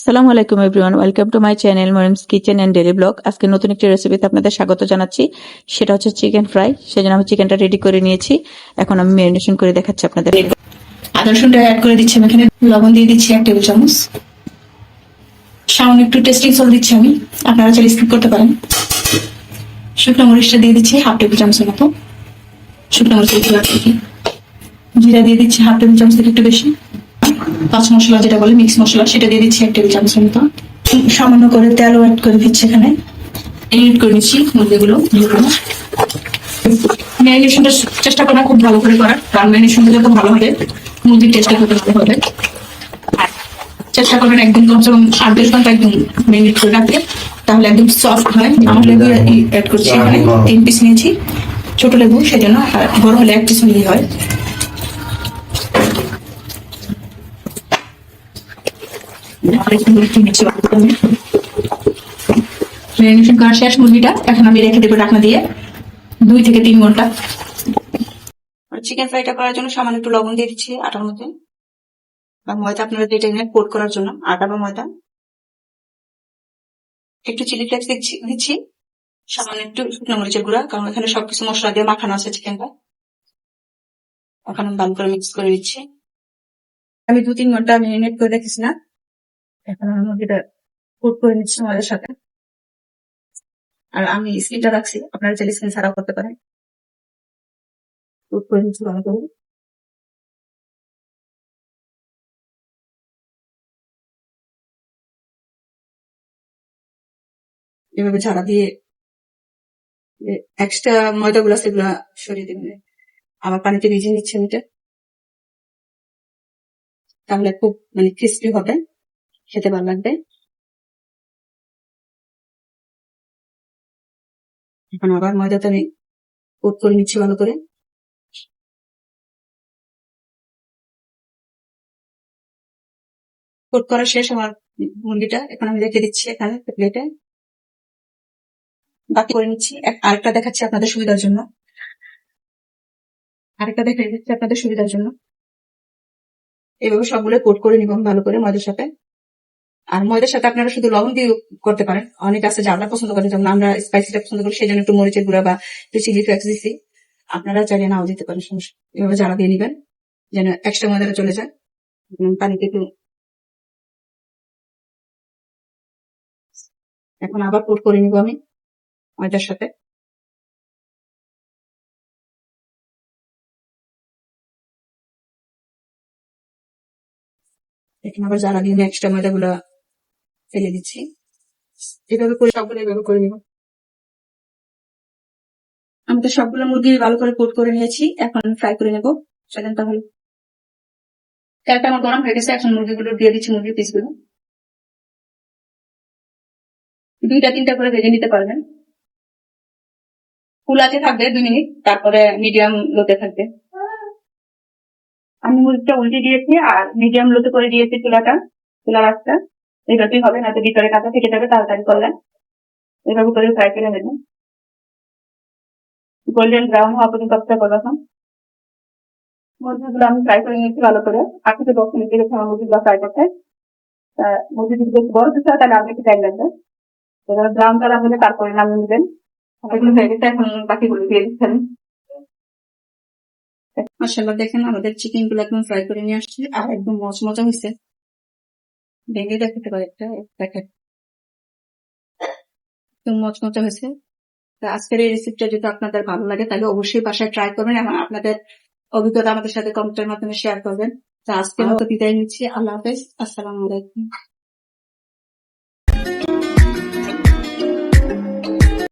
আসসালামু আলাইকুম everyone welcome to my channel Marim's kitchen and daily blog আজকে নতুন একটি রেসিপিতে আপনাদের স্বাগত জানাচ্ছি। সেটা হচ্ছে চিকেন ফ্রাই সেজন্য আমি চিকেনটা রেডি করে নিয়েছি। এখন আমি ম্যারিনেশন করে দেখাচ্ছি আপনাদের। আদা অ্যাড করে দিচ্ছি আমি এখানে। লবণ দিয়ে দিচ্ছি এক টেবিল চামচ। সামান্য একটু টেস্টিং সল্ট দিচ্ছি আমি। আপনারা চাইলে স্কিপ করতে পারেন। শুকনো মরিচটা দিয়ে দিচ্ছি হাফ টেবিল চামচের মতো। শুকনো মরিচ জিরা দিয়ে দিচ্ছি হাফ টেবিল চামচ থেকে একটু বেশি। পাঁচ মশলা যেটা বলে মিক্স মশলা সেটা দিয়ে দিচ্ছি এক টেবিল চামচের মতো। সামান্য করে তেলও অ্যাড করে দিচ্ছি এখানে। এডিট করে নিচ্ছি মুরগিগুলো ম্যারিনেশনটা চেষ্টা করা খুব ভালো করে করার। কারণ ম্যারিনেশনটা যত ভালো হবে। মুরগির টেস্টটা খুব ভালো হবে। চেষ্টা করবেন একদম কমসে কম আট দশ ঘণ্টা একদম মেরিনেট করে রাখতে। তাহলে একদম সফট হয়। আমার লেবু অ্যাড করছি এখানে। তিন পিস নিয়েছি। ছোট লেবু সেজন্য বড় হলে এক পিস নিলেই হয়। ম্যারিনেশন করা শেষ মুরগিটা এখন আমি রেখে দেবো ঢাকনা দিয়ে দুই থেকে তিন ঘণ্টা। চিকেন ফ্রাইটা করার জন্য সামান্য একটু লবণ দিয়ে দিচ্ছি আটার মধ্যে। বা ময়দা আপনারা যেটা নেন কোট করার জন্য আটা বা ময়দা। একটু চিলি ফ্লেক্স দিচ্ছি দিচ্ছি। সামান্য একটু শুকনো মরিচের গুঁড়া কারণ এখানে সবকিছু মশলা দিয়ে মাখানো আছে চিকেনটা এখন আমি ভালো করে মিক্স করে দিচ্ছি আমি দু তিন ঘণ্টা ম্যারিনেট করে রেখেছি না। এখন আমি মুরগিটা কোট করে নিচ্ছি আমাদের সাথে। আর আমি স্কিনটা রাখছি, আপনারা চাইলে স্কিন ছাড়াও করতে পারেন। কোট করে নিচ্ছি ভালো করে এভাবে ঝাড়া দিয়ে এক্সট্রা ময়দা গুলো সেগুলো সরিয়ে দেবেন আবার পানিতে ভিজিয়ে নিচ্ছে এটা। তাহলে খুব মানে ক্রিস্পি হবে। খেতে ভালো লাগবে? এখন আবার ময়দাটা আমি কোট করে নিচ্ছি ভালো করে। কোট করা শেষ আমার মুরগিটা। এখন আমি রেখে দিচ্ছি এখানে প্লেটে বাকি করে নিচ্ছি। আরেকটা দেখাচ্ছি আপনাদের সুবিধার জন্য। আরেকটা দেখে দিচ্ছি আপনাদের সুবিধার জন্য। এভাবে সবগুলো কোট করে নিব ভালো করে ময়দার সাথে। আর ময়দার সাথে আপনারা শুধু লবণ দিয়ে করতে পারেন। অনেক আছে জানলা পছন্দ করেন যেমন আমরা স্পাইসিটা পছন্দ করি, সেই জন্য একটু মরিচের গুঁড়া বা একটু চিলি ফ্লেক্স দিচ্ছি আপনারা চাইলে নাও দিতে পারেন, সমস্যা এভাবে জ্বালা দিয়ে নিবেন, যেন এক্সট্রা ময়দাটা চলে যায়। পানিতে একটু এখন আবার কোট করে নিব আমি ময়দার সাথে। এখন আবার জ্বালা দিয়ে এক্সট্রা ময়দা গুলা ফেলে দিচ্ছি। এভাবে করে সবগুলো এভাবে করে নিব। আমি তো সবগুলো মুরগি ভালো করে কোট করে নিয়েছি, এখন ফ্রাই করে নেব। সেদিন তাহলে। তেলটা আমার গরম হয়ে গেছে, এখন মুরগিগুলো দিয়ে দিচ্ছি মুরগির পিসগুলো দুইটা, তিনটা করে ভেজে নিতে পারবেন। ফুলাতে থাকবে দুই মিনিট, তারপরে মিডিয়াম লোতে থাকবে। আমি মুরগিটা উল্টে দিয়েছি, আর মিডিয়াম লোতে করে দিয়েছি চুলাটা চুলা রাখটা এইভাবেই হবে না তো ভিতরে কাঁচা থেকে যাবে, তাড়াতাড়ি করলে এইভাবে করে ফ্রাই করে নেবেন গোল্ডেন ব্রাউন হওয়া পর্যন্ত অপেক্ষা করব এখন। মুরগিগুলো আমি ফ্রাই করে নিয়েছি ভালো করে। আট থেকে দশ মিনিট লেগেছে আমার মুরগিগুলো ফ্রাই করতে। মুরগি যদি বেশি বড় দিতে হয় তাহলে আগে একটু টাইম লাগবে। এবার ব্রাউন কালার হলে তারপরে নামিয়ে নেবেন। এখন বাকিগুলো দিচ্ছেন। মাসাল্লাহ দেখেন আমাদের চিকেনগুলো একদম ফ্রাই করে নিয়ে আসছি। আর একদম মজমজা হয়েছে ভেঙে দেখাতে পারে। একটা দেখেন। একদম মচমচা হয়েছে। আজকের এই রেসিপিটা যদি আপনাদের ভালো লাগে তাহলে অবশ্যই বাসায় ট্রাই করবেন এবং আপনাদের অভিজ্ঞতা আমাদের সাথে কমেন্টের মাধ্যমে শেয়ার করবেন। তা আজকের মতো বিদায় নিচ্ছি। আল্লাহ হাফেজ। আসসালামু আলাইকুম।